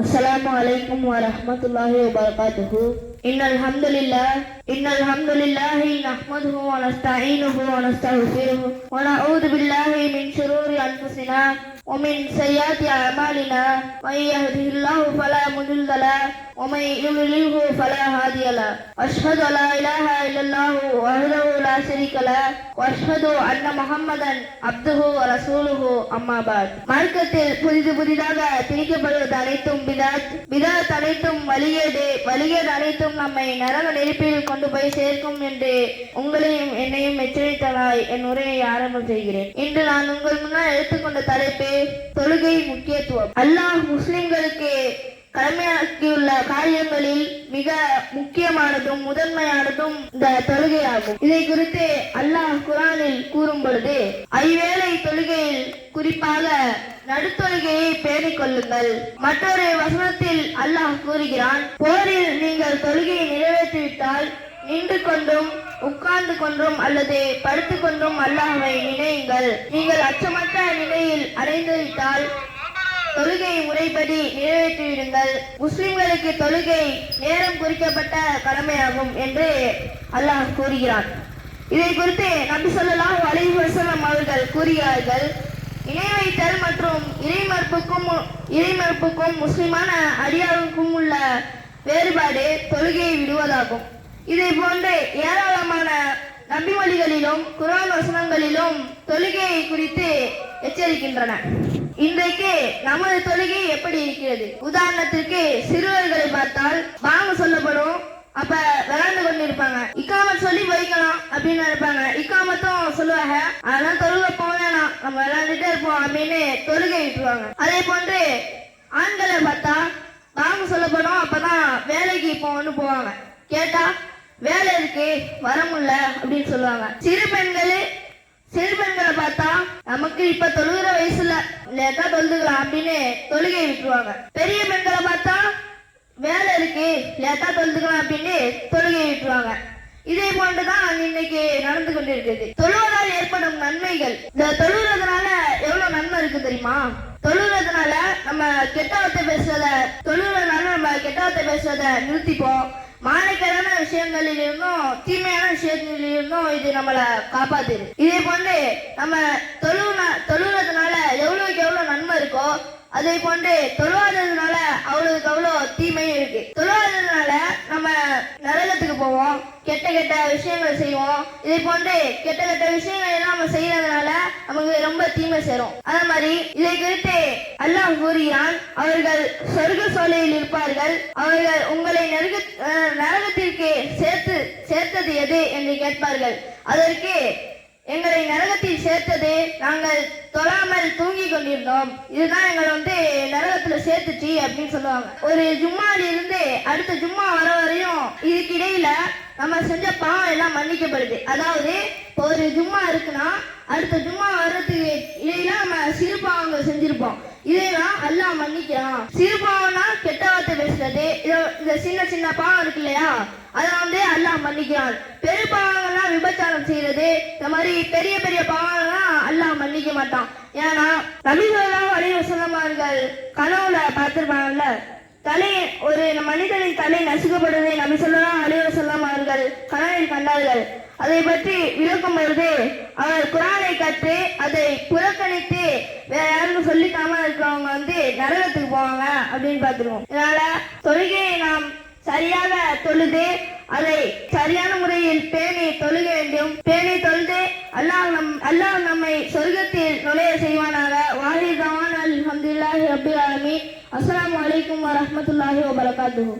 আসসালাম السلام عليكم ورحمة الله وبركاته إن الحمد لله إن الحمد لله نحمده ونستعينه ونستغفره ونعوذ بالله من شرور أنفسنا ومن سيئات أعمالنا من يهده الله فلا مضل له ومن يضلله فلا هادي له أشهد لا إله إلا الله وحده لا شريك له وأشهد أن محمدا عبده ورسوله أما بعد மார்க்கத்தில் புதிது புதிதாக திணிக்கப்படுவது அனைத்தும் பிதாத் விதத் அனைத்தும் வலியது வலியது அனைத்தும் நம்மை நரக நெருப்பில் கொண்டு போய் சேர்க்கும் என்று உங்களையும் என்னையும் எச்சரித்ததாய் என் உரையை ஆரம்பம் செய்கிறேன். இன்று நான் உங்கள் முன்னால் எடுத்துக்கொண்ட தலைப்பு தொழுகை முக்கியத்துவம். அல்லாஹ் முஸ்லிம்களுக்கு கடமையாக்கியுள்ள காரியங்களில் மிக முக்கியமானதும் முதன்மையானதும் இந்த தொழுகையாகும். இதை குறித்து அல்லாஹ் குரானில் கூறும் பொழுது ஐவேளை தொழுகையில் குறிப்பாக நடுத்தொழுகையை பேணிக் கொள்ளுங்கள். மற்றொரு வசனத்தில் அல்லாஹ் கூறுகிறான் போரில் நீங்கள் தொழுகையை நிறைவேற்றிவிட்டால் நின்று கொண்டும் உட்கார்ந்து கொண்டும் அல்லது படுத்துக் கொண்டும் அல்லாஹ்வை நினையுங்கள். நீங்கள் அச்சமற்ற நிலையில் அடைந்துவிட்டால் தொழுகை முறைப்படி நிறைவேற்றிவிடுங்கள். முஸ்லிம்களுக்கு தொழுகை நேரம் குறிக்கப்பட்ட கடமையாகும் என்று அல்லாஹ் கூறுகிறான். இதை குறித்து நபி சொல்லலாம் அலைஹி வஸல்லம் அவர்கள் கூறுகிறார்கள். இணை வைத்தல் மற்றும் இறைமறுப்புக்கும் இறைமறுப்புக்கும் முஸ்லிமான அடியாருக்கும் உள்ள வேறுபாடு தொழுகையை விடுவதாகும். இதை போன்று ஏராளமான நபிமொழிகளிலும் குரான் வசனங்களிலும் தொழுகையை குறித்து எச்சரிக்கின்றன. இன்றைக்கு நமது தொழுகை எப்படி இருக்கிறது? உதாரணத்திற்கு சிறுவர்களை பார்த்தால் வாங்க சொல்லப்படும். அப்ப விளையாண்டு கொண்டிருப்பாங்க. இக்காமத் சொல்லி வைக்கலாம் அப்படின்னு நினைப்பாங்க. இக்காமத்தும் சொல்லுவாங்க. அதெல்லாம் தொழுகை போக வேணாம். நம்ம விளையாண்டுட்டே இருப்போம் அப்படின்னு தொழுகை விட்டுருவாங்க. அதே போன்று ஆண்களை பார்த்தா வாங்க சொல்லப்படும். அப்பதான் வேலைக்கு போகணும்னு போவாங்க. கேட்டா வேலை இருக்கு வர முடியல அப்படின்னு சொல்லுவாங்க. சிறு பெண்கள் நமக்கு இப்ப தொழுகிற வயசுல லேட்டா தொழுதுக்கலாம் அப்படின்னு தொழுகை விட்டுருவாங்க. பெரிய பெண்களை பார்த்தா வேலை இருக்கு லேட்டா தொழுதுக்கலாம் அப்படின்னு தொழுகை விட்டுருவாங்க. இதே போன்றுதான் இன்னைக்கு நடந்து கொண்டிருக்கிறது. தொழுவதால் ஏற்படும் நன்மைகள். இந்த தொழுகிறதுனால எவ்வளவு நன்மை இருக்கு தெரியுமா? தொழுகிறதுனால நம்ம கெட்டவத்தை பேசுறத தொழுகிறதுனால நம்ம கெட்டவத்தை பேசுறத நிறுத்திப்போம். மாணிக்கமான விஷயங்களில் இருந்தும் தீமையான விஷயங்களில் இருந்தும் இது நம்மளை காப்பாத்துது இதே போன்று நம்ம தொழுவுனா தொழுவுறதுனால எவ்வளவுக்கு எவ்வளவு நன்மை இருக்கோ அதே போன்று தொழுவாததுனால அவ்வளவுக்கு அவ்வளோ தீமையும் இருக்கு. தொழுவாததுனால நம்ம நரகத்துக்கு போவோம் கெட்ட கெட்ட விஷயங்கள் செய்வோம். இதே போன்று கெட்ட கெட்ட விஷயங்கள் எல்லாம் நம்ம செய்யறதுனால நமக்கு ரொம்ப தீமை சேரும். அதே மாதிரி இதை குறித்து அல்லாஹ் கூறுகிறான் அவர்கள் சொர்க்க சோலையில் இருப்பார்கள். அவர்கள் உங்களை நரக நரகத்திற்கு சேர்த்து சேர்த்தது எது என்று கேட்பார்கள். அதற்கு எங்களை நரகத்தில் சேர்த்தது நாங்கள் தொழாமல் தூங்கி கொண்டிருந்தோம். இதுதான் எங்களை வந்து நரகத்துல சேர்த்துச்சு அப்படின்னு சொல்லுவாங்க. ஒரு ஜும்மால இருந்து அடுத்த ஜும்மா வர வரையும் இதுக்கு இடையில நம்ம செஞ்ச பாவம் எல்லாம் மன்னிக்கப்படுது. அதாவது இப்போ ஒரு ஜும்மா இருக்குன்னா அடுத்த ஜும்மா வர்றதுக்கு இடையில நம்ம சிறு பாவங்கள் செஞ்சிருப்போம். இதையெல்லாம் அல்லாஹ் மன்னிக்கிறான். சிறு பாவம்னா கெட்ட வார்த்தை பேசுறது. இந்த சின்ன சின்ன பாவம் இருக்கு இல்லையா? அதை வந்து அல்லாஹ் மன்னிக்கிறான். பெரு பாவங்கள்லாம் விபச்சாரம் செய்யறது இந்த மாதிரி பெரிய பெரிய பாவங்கள்லாம் அல்லாஹ் மன்னிக்க மாட்டான். ஏன்னா நபிகளாக வழிவு சொல்லமார்கள் கனவுல பார்த்திருப்பாங்கல்ல? தலை ஒரு மனிதனின் தலை நசுக்கப்படுவதை நபி சொல்லலாம் அழிவு சொல்லாம் கணவன் கனவில் கண்டார்கள். அதை பற்றி விளக்கும் பொழுது அவர் குரானை கற்று நரகத்துக்கு போவாங்க அப்படின்னு பார்த்துருவோம். இதனால தொழுகையை நாம் சரியாக தொழுது அதை சரியான முறையில் பேணி தொழுக வேண்டும். பேணி தொழுது அல்லாஹ் நம் அல்லாஹ் நம்மை சொர்க்கத்தில் நுழைய செய்வானாக. வாஹி தவான் அல்ஹம்துலில்லாஹி ரப்பில் ஆலமீன். அஸ்ஸலாமு அலைக்கும் வரஹ்மத்துல்லாஹி வபரகாத்துஹு.